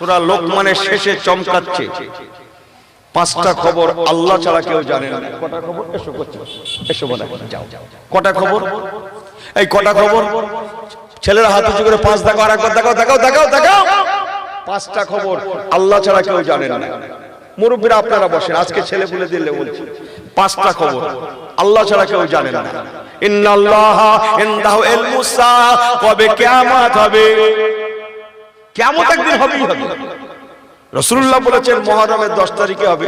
সুরা লোকমানের শেষে চমকাচ্ছে। পাঁচটা খবর আল্লাহ ছাড়া কেউ জানে না। কটা খবর? এসো করছে। এসো বলে যাও। কটা খবর? এই কটা খবর? ছেলেরা হাত উঁচু করে পাঁচ দেখাও, আর একবার দেখাও দেখাও দেখাও দেখাও। পাঁচটা খবর আল্লাহ ছাড়া কেউ জানে না। মুরব্বীরা আপনারা বসেন, আজকে ছেলে পুলে দিলে বলছি। পাঁচটা খবর আল্লাহ ছাড়া কেউ জানে না। ইন্নাল্লাহ ইনদাহু ইলমুস কবে কিয়ামত হবে? কিয়ামত একদিন হবেই হবে। রাসূলুল্লাহ বলেছেন মুহররমের 10 তারিখে হবে।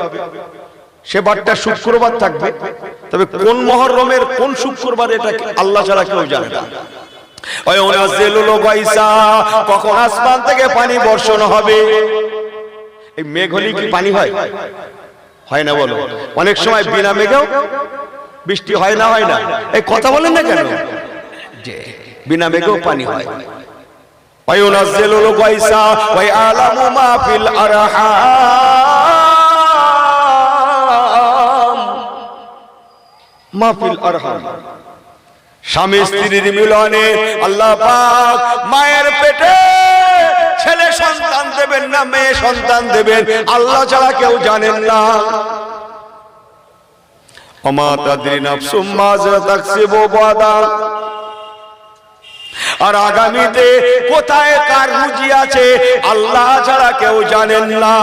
সে বারটা শুক্রবার থাকবে। তবে কোন মহরমের কোন শুক্রবার এটা আল্লাহ ছাড়া কেউ জানে না। কখন আসমান থেকে পানি বর্ষণ হবে? এই মেঘ হলে কি পানি হয়? হয় না বলো। অনেক সময় বিনা মেঘেও বৃষ্টি হয় না হয় না। এই কথা বলেন না কেন? যে বিনা মেঘেও পানি হয়। ওয়া ইয়ালামু মা ফিল আরহাম মা ফিল স্বামী স্ত্রীর মিলনে আল্লাহ পাক মায়ের পেটে ছেলে সন্তান দেবেন না মেয়ে সন্তান দেবেন আল্লাহ ছাড়া কেউ জানেন না। অমা তাদ্রি নাফসুম মাজা তাকসিবু বাদা। আর আগামীতে কোথায় কার রুজি আছে, আল্লাহ ছাড়া কেউ জানেন না।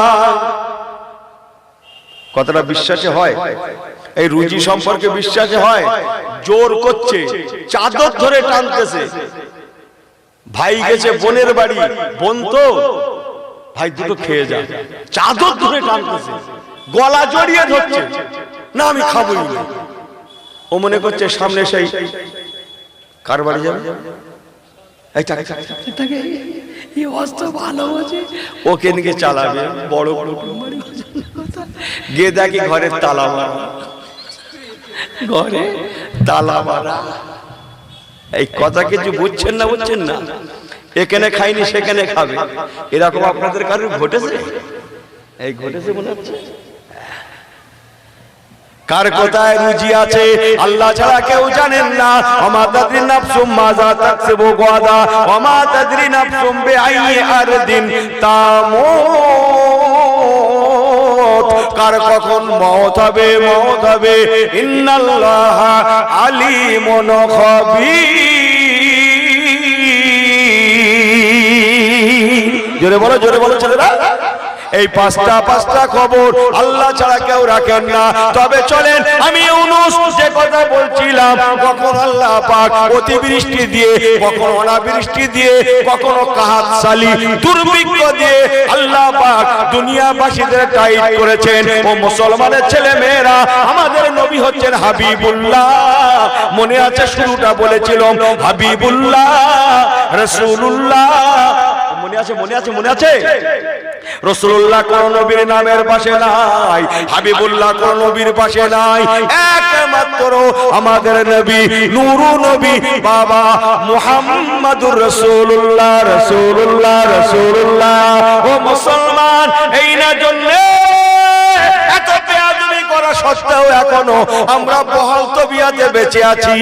কতটা বিশ্বাসে হয়? এই রুজি সম্পর্কে বিশ্বাসে হয়? জোর করছে, চাদর ধরে টানতেছে। ভাই গেছে বোনের বাড়ি, বোন তো? ভাই দুটো খেয়ে যা। চাদর ধরে টানতেছে, গলা জড়িয়ে ধরছে। না, আমি খাবোই ও মনে করছে সামনে সেই কার বাড়ি যাবে টাকা, এই অস্ত্র ওকে নিয়ে চালাবে বড় কুটুম্বারি গিয়ে দেখি ঘরের তালা মারা। ঘরে তালা মারা। এই কথা কিছু বুঝছেন না বুঝছেন না? এখানে খাইনি সেখানে খাবে। এরকম আপনাদের কারোর ঘটেছে? এই ঘটেছে মনে হচ্ছে? কার কোথায় রুজি আছে? আল্লাহ ছাড়া কেউ জানেন না। আমা তাদরি নাফসুম মাজা তাকসিবু গাদা ওমা তাদরি নাফসুম বিআইয়ি আরদিন তামুত। কার কখন মওত হবে মওত হবে? ইন্নাল্লাহ আলিমুন খাবীর। জোরে বলো জোরে বলো ছেলেরা। এই পাঁচটা পাঁচটা খবর আল্লাহ ছাড়া কেউ রাখেন না। তবে চলেন, আমি যে কথা বলছিলাম, কখন আল্লাহ পাক অতিবৃষ্টি দিয়ে, কখন অনাবৃষ্টি দিয়ে, কখনো কাহাত সালি দুর্ভিক্ষ দিয়ে আল্লাহ পাক দুনিয়াবাসীদের টাইট করেছেন। ও মুসলমানের ছেলে মেয়েরা আমাদের নবী হচ্ছেন হাবিবুল্লাহ। মনে আছে শুরুটা বলেছিলাম, হাবিবুল্লাহ রসুল্লাহ মনে আছে মনে আছে মনে আছে? রসুল্লাহ কোন নবীর নামের পাশে নাই, হাবিবুল্লাহ কোন নবীর পাশে নাই। একমাত্র আমাদের নবী, নুরু নবী, বাবা মুহাম্মাদুর রসুল্লাহ রসুল্লাহ রসুল্লাহ। ও মুসলমান, এই না জন্য সত্ত্বেও এখনও আমরা বহাল তবিয়াতে বেঁচে আছি।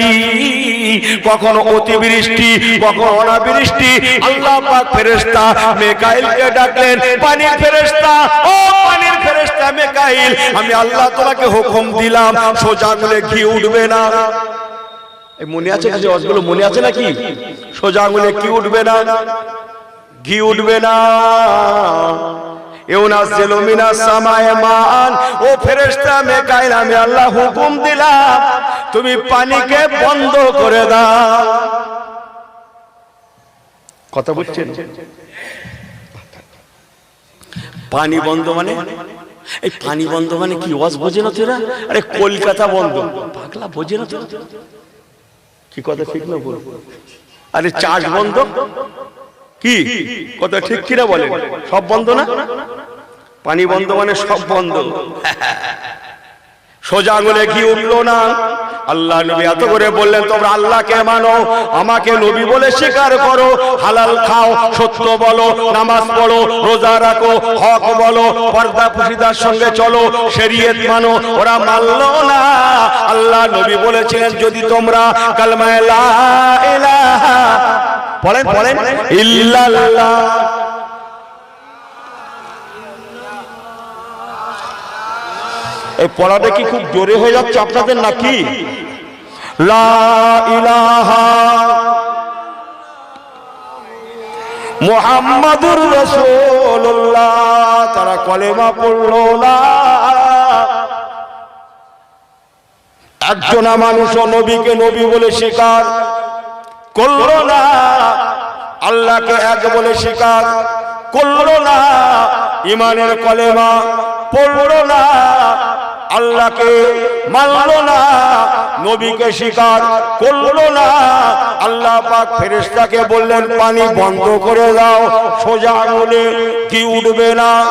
কখনো অতিবৃষ্টি, কখনো অনাবৃষ্টি। আল্লাহ পাক ফেরেশতা মেকাইলকে ডাকলেন, পানির ফেরেশতা, ও পানির ফেরেশতা মেকাইল, আমি আল্লাহ তোমাকে হুকুম দিলাম, সোজা আঙুলে ঘি উঠবে না। মনে আছে কিছু অজগুলো মনে আছে নাকি? সোজা আঙুলে কি উঠবে না। ঘি উঠবে না। ইউনাজ্জিলু মিনাস সামায়ে মান। ও ফেরেশতা মেকাইল আমি আল্লাহ হুকুম দিলাম। তুমি পানিকে বন্ধ করে দাও। কথা বুঝছেন? পানি বন্ধ মানে? এই পানি বন্ধ মানে কি ওয়াজ বোঝে না তোরা? আরে কলকাতা বন্ধ। পাগলা বোঝে না তোরা? কি কথা ঠিক না বল? আরে চাষ বন্ধ? কি? কথা ঠিক কিনা বলেন সব বন্ধ না? পানি বন্ধ মানে সব বন্ধ। সোজা আঙুলে কি উঠল না। আল্লাহ নবী এত করে বললেন, তোমরা আল্লাহকে মানো, আমাকে নবী বলে স্বীকার করো। হালাল খাও, সত্য বলো, নামাজ পড়ো, রোজা রাখো, হক বলো, পর্দা পুশিদার সঙ্গে চলো, শরীয়ত মানো। ওরা মানলো না। আল্লাহ নবী বলেছিলেন, যদি তোমরা কালমায় লা ইলাহা বলেন বলেন ইল্লাল্লাহ। এই পড়াটা কি খুব জোরে হয়ে যাচ্ছে আপনাদের নাকি? মোহাম্মদুর রসুল্লাহ তারা কলেমা পড়ল না একজনা মানুষ নবীকে নবী বলে শিকার করল না। আল্লাহকে এক বলে স্বীকার করল না। ইমানের কলেমা পড়ল না। আল্লাহকে মানলো না। নবীকে স্বীকার করল না। আল্লাহ পাক ফেরেশতাকে বললেন, পানি বন্ধ করে দাও, সোজা আঙুলে কি উঠবে না?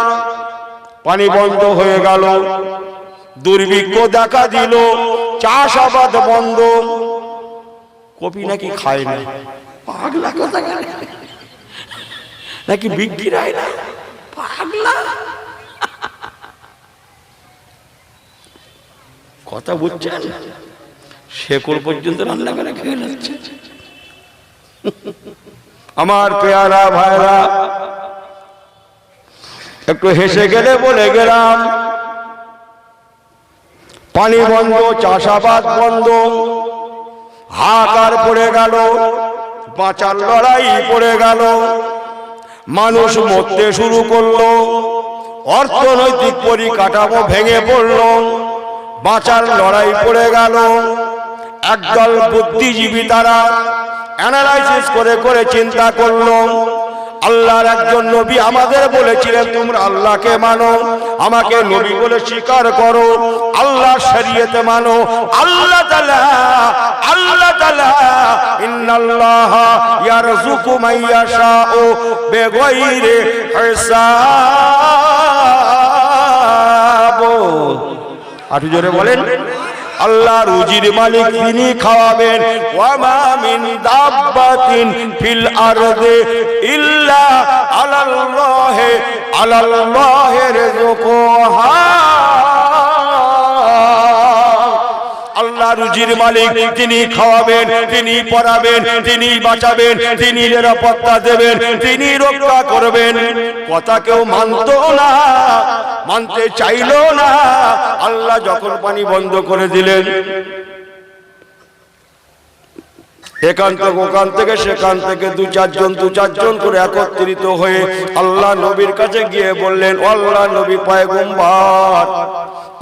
পানি বন্ধ হয়ে গেল। দুর্ভিক্ষ দেখা দিল। চাষাবাদ বন্ধ। কপি নাকি খায় না? পাগলা কথা নাকি বিক্রি না? পাগলা? কথা বুঝছেন শেকড় পর্যন্ত রান্না করে খেয়ে যাচ্ছে আমার পেয়ারা ভাইরা, একটু হেসে গেলে বলে গেলাম, পানি বন্ধ, চাষাবাদ বন্ধ হাকার পড়ে গেল, বাঁচার লড়াই পড়ে গেল। মানুষ মরতে শুরু করল, অর্থনৈতিক পরিকাঠামো ভেঙে পড়ল, বাঁচার লড়াই পড়ে গেল। একদল বুদ্ধিজীবী তারা অ্যানালাইসিস করে করে চিন্তা করল আল্লাহর একজন নবী আমাদের বলেছিলেন, তোমরা আল্লাহকে মানো, আমাকে নবী বলে স্বীকার করো, আল্লাহ শরীয়তে মানো, আল্লাহ তাআলা আল্লাহ তাআলা, ইন্নাল্লাহ ইয়ারযুকু মান ইয়াশাউ বিগাইরি হিসাব। আটু জোরে বলেন। আল্লাহ রুজির মালিক তিনি খাওয়াবেন। ওয়ামা মিন দাব্বাতিন ফিল আরদে ইল্লা আলাল্লাহে আলাল্লাহি রিজকুহা আল্লাহ রুজির মালিক, তিনি খাওয়াবেন, তিনি পড়াবেন, তিনি বাঁচাবেন, তিনি নিরাপত্তা দেবেন, তিনি রক্ষা করবেন। কথা কেউ মানতো না, মানতে চাইলো না। আল্লাহ যখন পানি বন্ধ করে দিলেন, এখান ওখান থেকে, সেখান থেকে দু চারজন দু চারজন করে একত্রিত হয়ে আল্লাহ নবীর কাছে গিয়ে বললেন, আল্লাহ নবী পায়গম্বার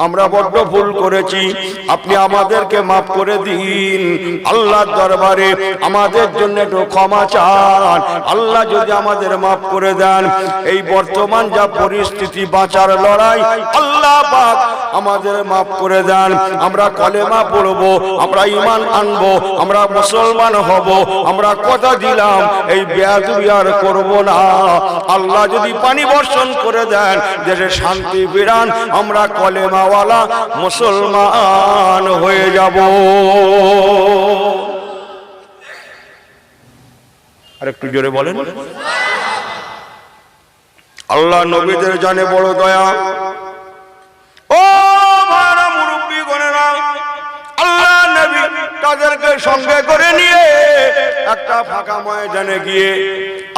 আমরা বড্ড ভুল করেছি। আপনি আমাদেরকে মাফ করে দিন। আল্লাহর দরবারে আমাদের জন্য একটু ক্ষমা চান। আল্লাহ যদি আমাদের মাফ করে দেন, এই বর্তমান যা পরিস্থিতি, বাঁচার লড়াই, আল্লাহ পাক আমাদের মাফ করে দেন। আমরা কলেমা পড়ব, আমরা ইমান আনব, আমরা মুসলমান হব, আমরা কথা দিলাম, এই বেয়াদুবি আর করব না। আল্লাহ যদি পানি বর্ষণ করে দেন, দেশে শান্তি বিরান আমরা কলেমাওয়ালা মুসলমান হয়ে যাব। আর একটু জোরে বলেন। আল্লাহ নবীদের জানে বড় দয়া। ও মুরব্বী গণেরা আল্লাহ নবী তাদেরকে সঙ্গে করে নিয়ে একটা ফাঁকা ময়দানে গিয়ে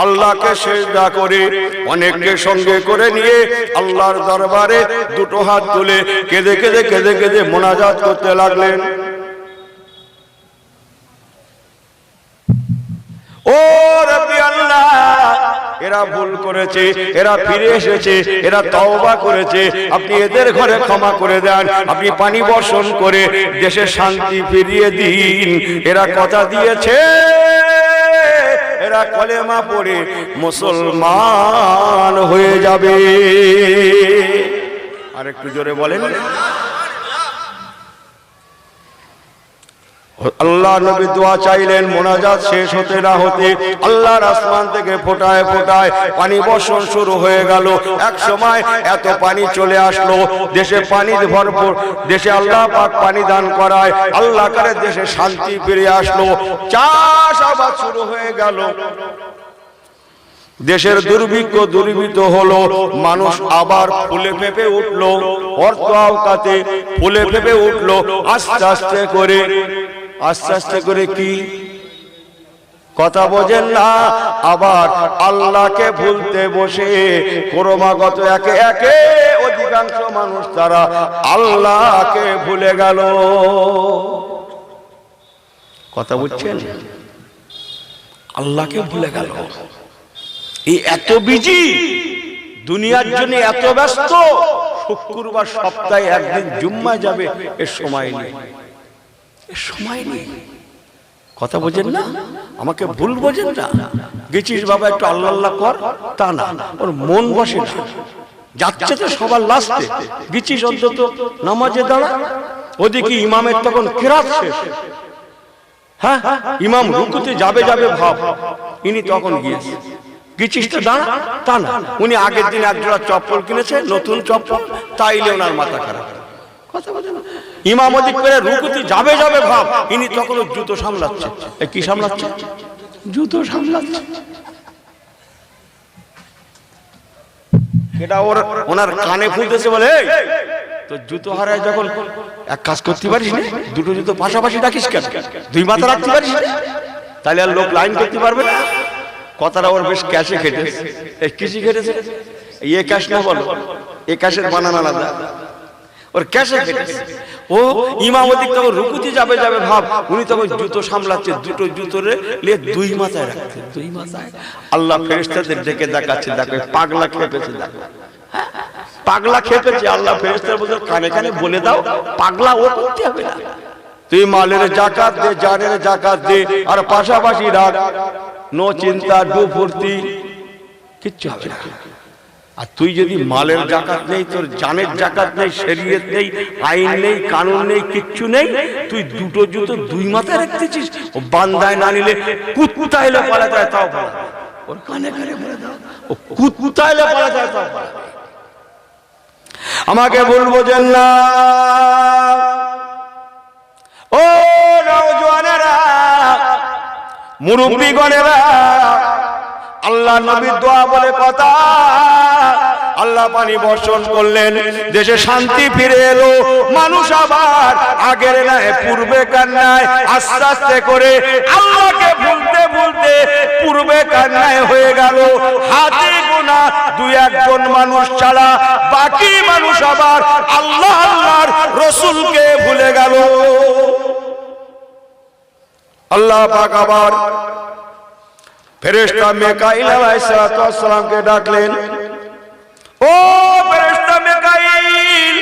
আল্লাহকে সেজদা করে, অনেককে সঙ্গে করে নিয়ে আল্লাহর দরবারে দুটো হাত তুলে কেঁদে কেঁদে কেঁদে কেঁদে মোনাজাত করতে লাগলেন। ও আল্লাহ, এরা ভুল করেছে, এরা ফিরে এসেছে, এরা তওবা করেছে, আপনি এদের ঘরে ক্ষমা করে দেন, আপনি পানি বর্ষণ করে দেশে শান্তি ফিরিয়ে দিন, এরা কথা দিয়েছে। এরা কলেমা পড়ে মুসলমান হয়ে যাবে। আর একটু জোরে বলেন। আল্লাহ নবী দোয়া চাইলেন, মোনাজাত শেষ হতে না হতে আল্লাহর আসমান থেকে ফোটায় ফোটায় পানি বর্ষণ শুরু হয়ে গেল। এক সময় এত পানি চলে আসলো, দেশে পানি ভরপুর, দেশে আল্লাহ পাক পানি দান করায়, আল্লাহ করে দেশে শান্তি ফিরে আসলো। চাষ আবাদ শুরু হয়ে গেল। দেশের দুর্ভিক্ষ দুর্বৃত হলো, মানুষ আবার ফুলে ফেপে উঠল, অর্থ আওকাতে ফুলে ফেপে উঠল, আস্তে আস্তে করে। আস্তে আস্তে করে কি? কথা বোঝেন না? আবার আল্লাহকে ভুলতে বসে ক্রমাগত একে একে অধিকাংশ মানুষ তারা আল্লাহকে ভুলে গেল। কথা বুঝছেন? আল্লাহকে ভুলে গেল। এই এত বিজি, দুনিয়ার জন্য এত ব্যস্ত, শুক্রবার সপ্তাহে একদিন জুম্মা যাবে এর সময় নেই। সময় নেই। কথা বোঝেন না? আমাকে ভুল বোঝেন না? গেছিস বাবা, একটু আল্লাহ আল্লাহ কর, তা না। ওর মন বসে না। যাচ্ছে তো সবার লাস্টে। গেছিস অন্তত নামাজে দাঁড়া। ওদিকে ইমামের তখন কেরাত শেষ। হ্যাঁ? ইমাম রুকুতে যাবে যাবে ভাব। ইনি তখন গিয়েছে। তো দাঁড়া, তা না। উনি আগের দিন একজোড়া চপ্পল কিনেছে, নতুন চপ্পল। তাইলে ওনার মাথা খারাপ। কথা বলে না। ইমাম ওদিক করে রুকুতি যাবে যাবে ভাব। ইনি তখন জুতো সামলাচ্ছে কি সামলাচ্ছে? জুতো সামলাচ্ছে। এটা ওর ওনার কানে ফুলতেছে বলে "এই, তো জুতো হারায় যখন এক কাজ করতে পারিস না দুটো জুতো পাশাপাশি রাখিস কেন? দুই মাথা রাখতে পারিস না? তাহলে আর লোক লাইন করতে পারবে না। কথাটা ওর বেশ ক্যাশে খেটেছে। এই কৃষি খেটেছে? এ ক্যাশ না বলো। এ ক্যাশের বানান আলাদা। ওর ক্যাশে খেটেছে। ও ইমামতি তখন রুকুতি যাবে যাবে ভাব, উনি তখন জুতো সামলাচ্ছে, দুটো জুতো রে দুই মাথায় রাখছে, দুই মাথায়। আল্লাহ ফেরেশতাদের ডেকে দেখাচ্ছে, দেখো পাগলা খেপেছে, দেখো। পাগলা খেপেছে, আল্লাহ ফেরেশতার বলতে কানে কানে বলে দাও, পাগলা ও করতে হবে না। তুই মালের জাকাত দে, জানের জাকাত দে, আর পাশাপাশি রাখ। নো চিন্তা ডু ফুর্তি কিচ্ছু হবে না। আর তুই যদি মালের জাকাত নেই, তোর জানের জাকাত নেই, শরীয়ত নেই, আইন নেই, কানুন নেই, কিচ্ছু নেই, তুই দুটো জুতো দুই মাথায় রাখতেছিস ও বান্দায় না নিলে কুত্তা এলে পালা যায়, তাও পালা ওর কানে কানে বলে দাও। ও কুত্তা এলে পালা যায়, তাও আমাকে বলব যে না। ও নওজোয়ানেরা, মুরব্বীগণেরা আল্লাহ নবীর দোয়া বলে কথা। আল্লাহ পানি বর্ষণ করলেন, দেশে শান্তি ফিরে এলো। মানুষ আবার আগের নাই পূর্বে কান্নায় আস্তে আস্তে করে আল্লাহকে ভুলতে ভুলতে পূর্বে কান্নায় হয়ে গেল। হাতে গোনা দুই একজন মানুষ ছাড়া বাকি মানুষ আবার আল্লাহ আল্লাহর রসুলকে ভুলে গেল। আল্লাহ পাক আবার ফেরেশতা মেকাইল আলাইহিস সালামকে ডাকলেন, ও ফেরেশতা মেকাইল,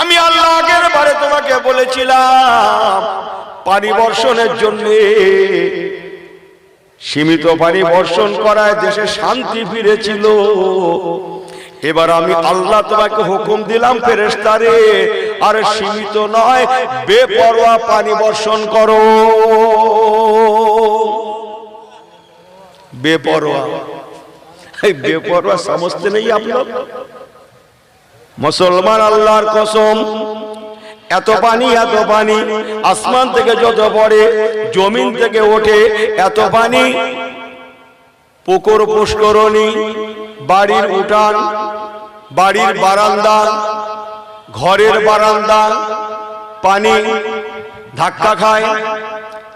আমি আল্লাহ আগের বারে তোমাকে বলেছিলাম পানি বর্ষণের জন্য সীমিত পানি বর্ষণ করায় দেশে শান্তি ফিরেছিল। এবার আমি আল্লাহ তোমাকে হুকুম দিলাম ফেরেশতারে আর সীমিত নয়, বেপরোয়া পানি বর্ষণ করো। বেপরোয়া। বেপরোয়া সমস্ত নেই আপনার। মুসলমান আল্লাহর কসম, এত পানি এত পানি, আসমান থেকে যত পড়ে, জমিন থেকে ওঠে, এত পানি। পুকুর পুষ্করণী, বাড়ির উঠান, বাড়ির বারান্দা, ঘরের বারান্দা, পানি, ধাক্কা খায়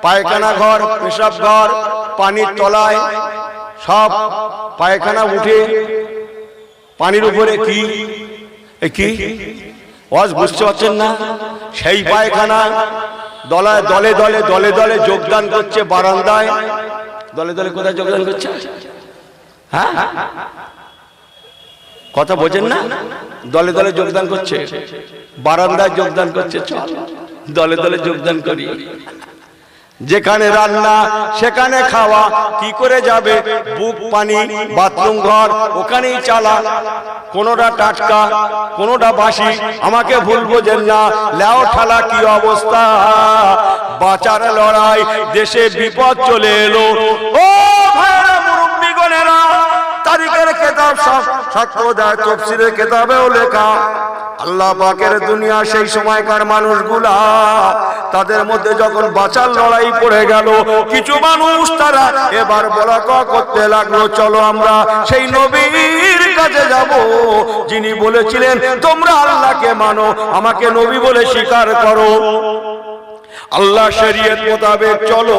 পায়খানা ঘর, পেশাব ঘর, পানির তলায়, সব পায়খানা উঠে পানির উপরে কি? কি? ওয়াজ বুঝতে পারছেন না? সেই পায়খানা দলায় দলে দলে দলে দলে যোগদান করছে বারান্দায়। দলে দলে কোথায় যোগদান করছে? হ্যাঁ? কথা বোঝেন না? দলে দলে যোগদান করছে। বারান্দায় যোগদান করছে, চল। দলে দলে যোগদান করি। যেখানে রান্না, সেখানে খাওয়া, কি করে যাবে? বুক, পানি, বাথরুম ঘর, ওখানেই চালা। কোনোটা টাটকা, কোনোটা বাসি। আমাকে ভুল বোঝেন না। লেও ঠালা কি অবস্থা? বাঁচার লড়াই, দেশে বিপদ চলে এলো। ও তারিখের কেতাব সব দেয়, তফসিলের কেতাবেও লেখা। আল্লাহ পাকের দুনিয়া সেই সময়কার মানুষগুলা, তাদের মধ্যে যখন বাঁচার লড়াই পড়ে গেল, কিছু মানুষ তারা এবার বলা করতে লাগল, চলো আমরা সেই নবীর কাছে যাব। যিনি বলেছিলেন, তোমরা আল্লাহকে মানো, আমাকে নবী বলে স্বীকার করো। আল্লাহ শরীয়ত মোতাবেক চলো।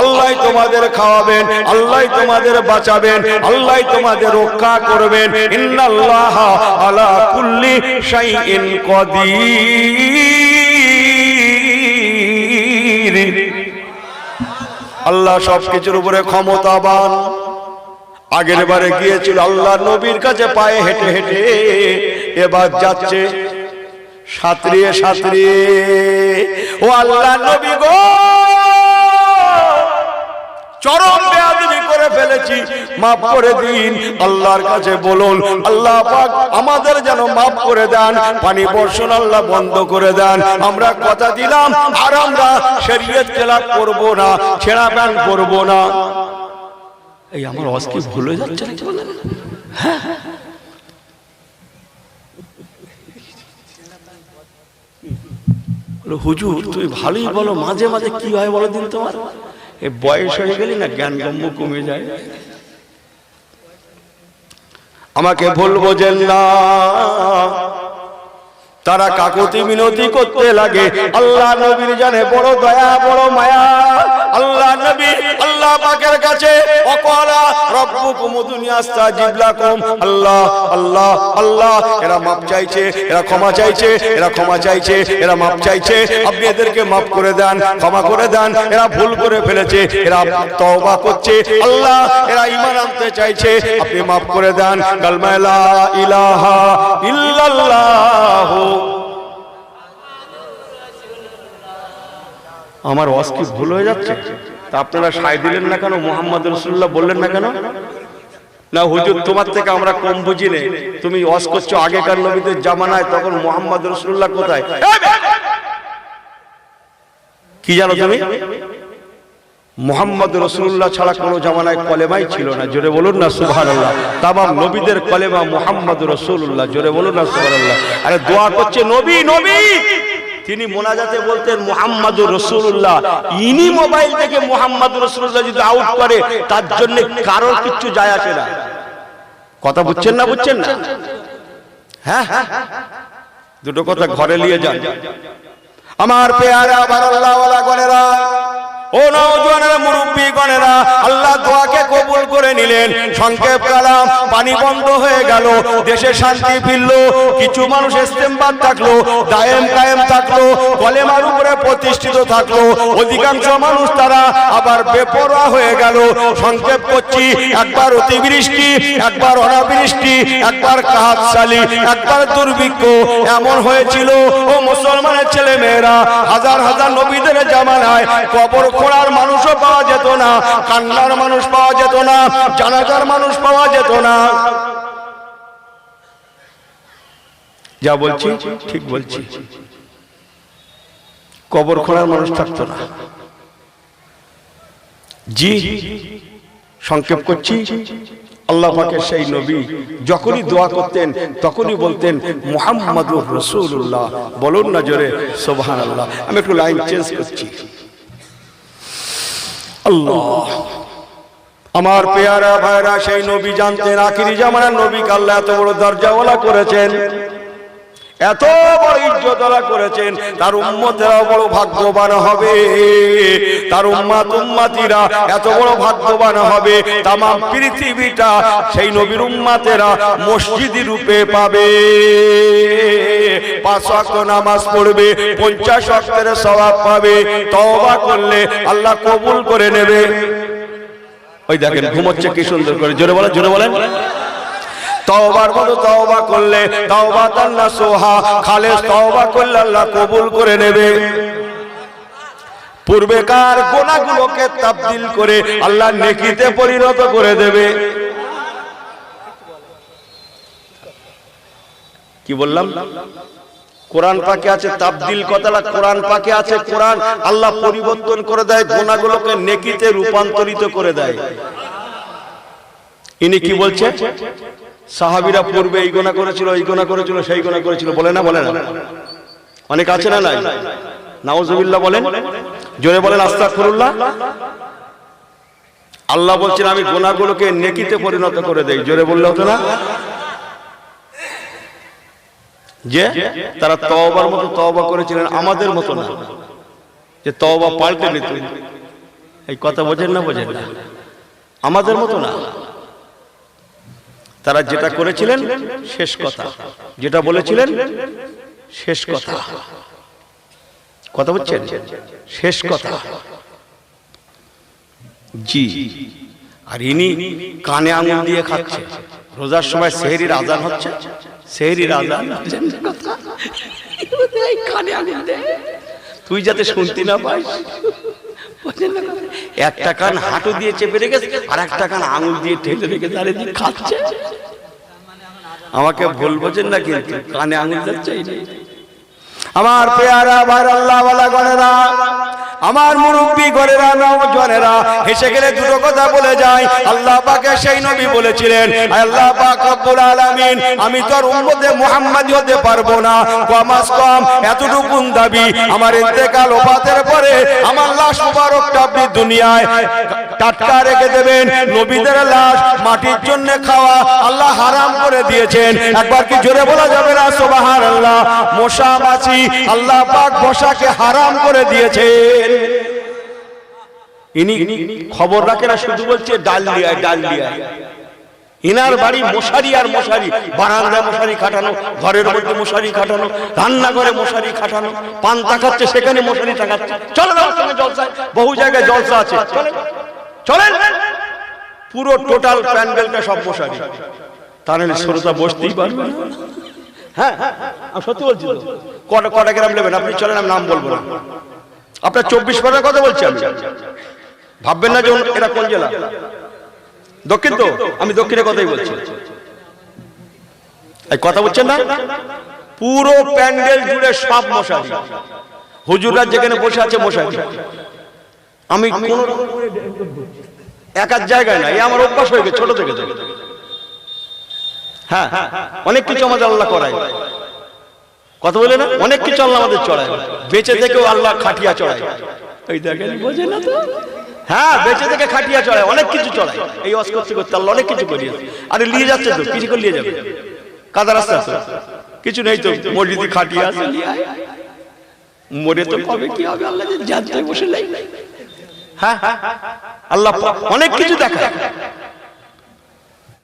আল্লাহ তোমাদের খাওয়াবেন, আল্লাহ তোমাদের বাঁচাবেন, আল্লাহ তোমাদের রক্ষা করবেন। ইন্নাল্লাহ আলা কুল্লি শাইইন কদির। আল্লাহ সবকিছুর উপরে ক্ষমতাবান। আগের বারে গিয়েছিল, আল্লাহ নবীর কাছে পায়ে হেঁটে হেঁটে এবার যাচ্ছে। সাঁতরিয়ে সাঁতরিয়ে ও আল্লাহ নবী গো! চরম বেয়াদবি করে ফেলেছি। মাফ করে দিন, আল্লাহর কাছে বলুন, আল্লাহ পাক আমাদের যেন মাফ করে দেন, পানি বর্ষণ আল্লাহ বন্ধ করে দেন। আমরা কথা দিলাম, আর আমরা শরীয়ত খেলাপ করব না, ছেঁড়া প্যান্ট করব না। এই আমার অস্কি ভুল হয়ে যাচ্ছে বলেন? হ্যাঁ। হুজুর, তুমি ভালোই বলো, মাঝে মাঝে কি হয় বলো দিন তোমার? এ বয়স হয়ে গেলি না, জ্ঞান গম্য কমে যায়। আমাকে ভুল যে, না, তারা কাকতি মিনতি করতে লাগে। আল্লাহ নবীর জানে বড় দয়া, বড় মায়া। রব্বুকুম লাকুম আল্লাহ আল্লাহ আল্লাহ, এরা মাপ চাইছে, এরা ক্ষমা চাইছে, এরা ক্ষমা চাইছে, এরা মাপ চাইছে। আপনি এদেরকে মাফ করে দেন, ক্ষমা করে দেন, এরা ভুল করে ফেলেছে, এরা তওবা করছে। আল্লাহ, এরা ঈমান আনতে চাইছে, আপনি মাফ করে দেন। কালমা লা ইলাহা ইল্লাল্লাহ। আমার ওয়াজ কি ভুল হয়ে যাচ্ছে? তা আপনারা সাই দিলেন না কেন? মোহাম্মদ রসুল্লাহ বললেন না কেন? না, হুজুর, তোমার থেকে আমরা কম বুঝি নে তুমি ওয়াজ করছ আগেকার নবীদের জামানায়, তখন মোহাম্মদ রসুল্লাহ কোথায়? কি জানো তুমি? মোহাম্মদ রসুল্লাহ ছাড়া কোনো জামানায় কলেমাই ছিল না। জোরে বলুন না, সুবহানাল্লাহ। তামাম নবীদের কলেমা মোহাম্মদ রসুল্লাহ জোরে বলুন না, সুবহানাল্লাহ। আরে দোয়া করছে নবী নবী! তিনি মোনাজাতে বলতেন মোহাম্মদুর রসুল্লাহ ইনি মোবাইল থেকে মোহাম্মদুর রসুল্লাহ যদি আউট করে, তার জন্য কারোর কিচ্ছু যায় আসে না। কথা বুঝছেন না বুঝছেন না? হ্যাঁ? হ্যাঁ দুটো কথা ঘরে নিয়ে যান। আমার পেয়ারা বারাল্লাহ গণেরা ও নওজোয়ানের মুরব্বী গণেরা আল্লাহ দোয়াকে কবুল করে নিলেন। সংক্ষেপ কালাম, পানি বন্ধ হয়ে গেল, দেশে শান্তি ফিরল, কিছু মানুষ ইস্তেমবাদ থাকল, দায়েম কায়েম থাকল, কলেমার উপরে প্রতিষ্ঠিত থাকল, অধিকাংশ মানুষ তারা আবার বেপরোয়া হয়ে গেল। সংক্ষেপ করছি, একবার অতিবৃষ্টি, একবার অনাবৃষ্টি, একবার কাহাতশালী একবার দুর্ভিক্ষ, এমন হয়েছিল। ও মুসলমানের ছেলে মেয়েরা হাজার হাজার নবীদের জামানায় কবর খোঁড়ার মানুষও পাওয়া যেত না, কান্নার মানুষ পাওয়া যেত না, জানাজার মানুষ পাওয়া যেত না। যা বলছি, ঠিক বলছি। কবর খোঁড়ার মানুষ থাকতো না। জি, সংক্ষেপ করছি। আল্লাহ পাকের সেই নবী যখনই দোয়া করতেন, তখনই বলতেন, মোহাম্মদুর রসুল্লাহ বলুন না জোরে সোবাহান আল্লাহ আমি একটু লাইন চেঞ্জ করছি। আল্লাহ। আমার পেয়ারা ভাইরা, সেই নবী জানতেন, আখিরি জামানার নবী কাল্লা এত বড় দরজাওয়ালা করেছেন। এত বড় ইজ্জতলা করেছেন। তার উম্মতেরা বড় ভাগ্যবান হবে। তার উম্মাত উম্মাতিরা এত বড় ভাগ্যবান হবে। তাম পৃথিবীটা সেই নবীর উম্মাতেরা মসজিদি রূপে পাবে। পাঁচ ওয়াক্ত নামাজ পড়বে, পঞ্চাশ ওয়াক্তের সওয়াব পাবে। তওবা করলে আল্লাহ কবুল করে নেবে। ওই দেখেন, ঘুমোচ্ছে কি সুন্দর করে? জোরে বলেন জোরে বলেন। তওবার মতো তওবা করলে তওবা তান্না সোহা। খালেস তওবা করলে আল্লাহ কবুল করে নেবে। পূর্বেকার গোনাগুলোকে তাবদিল করে আল্লাহ নেকিতে পরিণত করে দেবে। কি বললাম? কোরআন পাকে আছে তাবদিল কথাটা কোরআন পাকে আছে কোরআন আল্লাহ পরিবর্তন করে দেয় গোনাগুলোকে নেকিতে রূপান্তরিত করে দেয়। ইনি কি বলছে? সাহাবিরা পূর্বে এই গোনা করেছিল এই গোনা করেছিল, সেই গোনা করেছিল। বলে না বলে না? অনেক আছে না নাই? নাউজুবিল্লাহ বলেন। জোরে বলেন, আস্তাগফিরুল্লাহ। আল্লাহ বলছেন, আমি গোনাগুলোকে নেকিতে পরিণত করে দেই। জোরে বললে হতো না? যে তারা তওবার মতো তওবা করেছিলেন আমাদের মতো না। যে তওবা পাল্টে নিত। এই কথা বোঝেন না বোঝেন না। আমাদের মতো না। তারা যেটা করেছিলেন শেষ কথা। যেটা বলেছিলেন শেষ কথা। কথা। বলছেন শেষ কথা। জি। আর ইনি কানে আঙুল দিয়ে খাচ্ছে। রোজার সময় সেহরির আজান হচ্ছে। সেহরির আজান এই কানে আঙুল দে। তুই যাতে শুনতে না কথা? একটা কান হাঁটু দিয়ে চেপে রেখেছে আর একটা কান আঙুল দিয়ে ঠেলে রেখে দাঁড়িয়ে দিয়ে খাচ্ছে। আমাকে ভুল বোঝেন না কিন্তু কানে আঙুল যাচ্ছে আমার পেয়ারা ভাই আল্লাহ ওয়ালা গণেরা আমার মুরব্বী গণেরা নওজনেরা হেসে গেলে দুটো কথা বলে যায়। আল্লাহ পাকে সেই নবী বলেছিলেন আল্লাহ পাক রব্বুল আলামিন আমি তো আর উম্মতে মুহাম্মাদি হতে পারব না। কমাস কম এতটুকুন দাবি। আমার ইন্তেকাল ওফাতের পরে আমার লাশ মুবারকটা আপনি দুনিয়ায় টাটকা রেখে দেবেন। নবীদের লাশ মাটির জন্য খাওয়া আল্লাহ হারাম করে দিয়েছেন। একবার কি জোরে বলা যাবে না? সুবাহান আল্লাহ মশা মাছি আল্লাহ পাক মশাকে হারাম করে দিয়েছেন। ইনি খবর রাখে না, শুধু বলছে ডাল লিয়ায় ডাল লিয়ায় ইনার বাড়ি মশারি আর মশারি বারান্দায় মশারি খাটানো, ঘরের মধ্যে মশারি খাটানো, রান্নাঘরে মশারি খাটানো পান তাকাচ্ছে সেখানে মশারি তাকাচ্ছে চলো ওখানে জলসায়। বহু জায়গায় জলসা আছে। চলেন চলেন। পুরো টোটাল প্যান্ডেলটা সব মশারি তাহলে শ্রোতা বসতেই পারবে হ্যাঁ আমি সত্যি বলছি কটা কটা গ্রাম নেবেন? আপনি চলেন আমি নাম বলব না। আপনার চব্বিশ পরের কথা বলছি আমি। ভাববেন না যে এটা কোন জেলা? দক্ষিণ তো? আমি দক্ষিণের কথাই বলছি। এই কথা বলছেন না? পুরো প্যান্ডেল জুড়ে সব মশারি। হুজুররা যেখানে বসে আছে মশারি। আমি কোন এক এক জায়গায় না এই আমার অভ্যাস হয়ে গেছে ছোট থেকে থেকে। হ্যাঁ অনেক কিছু আমাদের আল্লাহ করায়। কথা বলে না? অনেক কিছু আল্লাহ আমাদের চড়ায়। বেঁচে থেকেও আল্লাহ খাটিয়া চড়ায়। ওই দেখেন বোঝে না তো? হ্যাঁ বেঁচে থেকে খাটিয়া চড়ায় অনেক কিছু চড়ায়। এই অস করতে করতে আল্লাহ অনেক কিছু করিয়েছে। আরে নিয়ে যাচ্ছে তো কিছু করে নিয়ে যাবে। কাদা রাস্তা আছে? কিছু নেই তো মসজিদে খাটিয়া আছে। মরে তো কবে কি হবে? আল্লাহ জানতে বসে নাই। হ্যাঁ হ্যাঁ, আল্লাহ অনেক কিছু দেখায়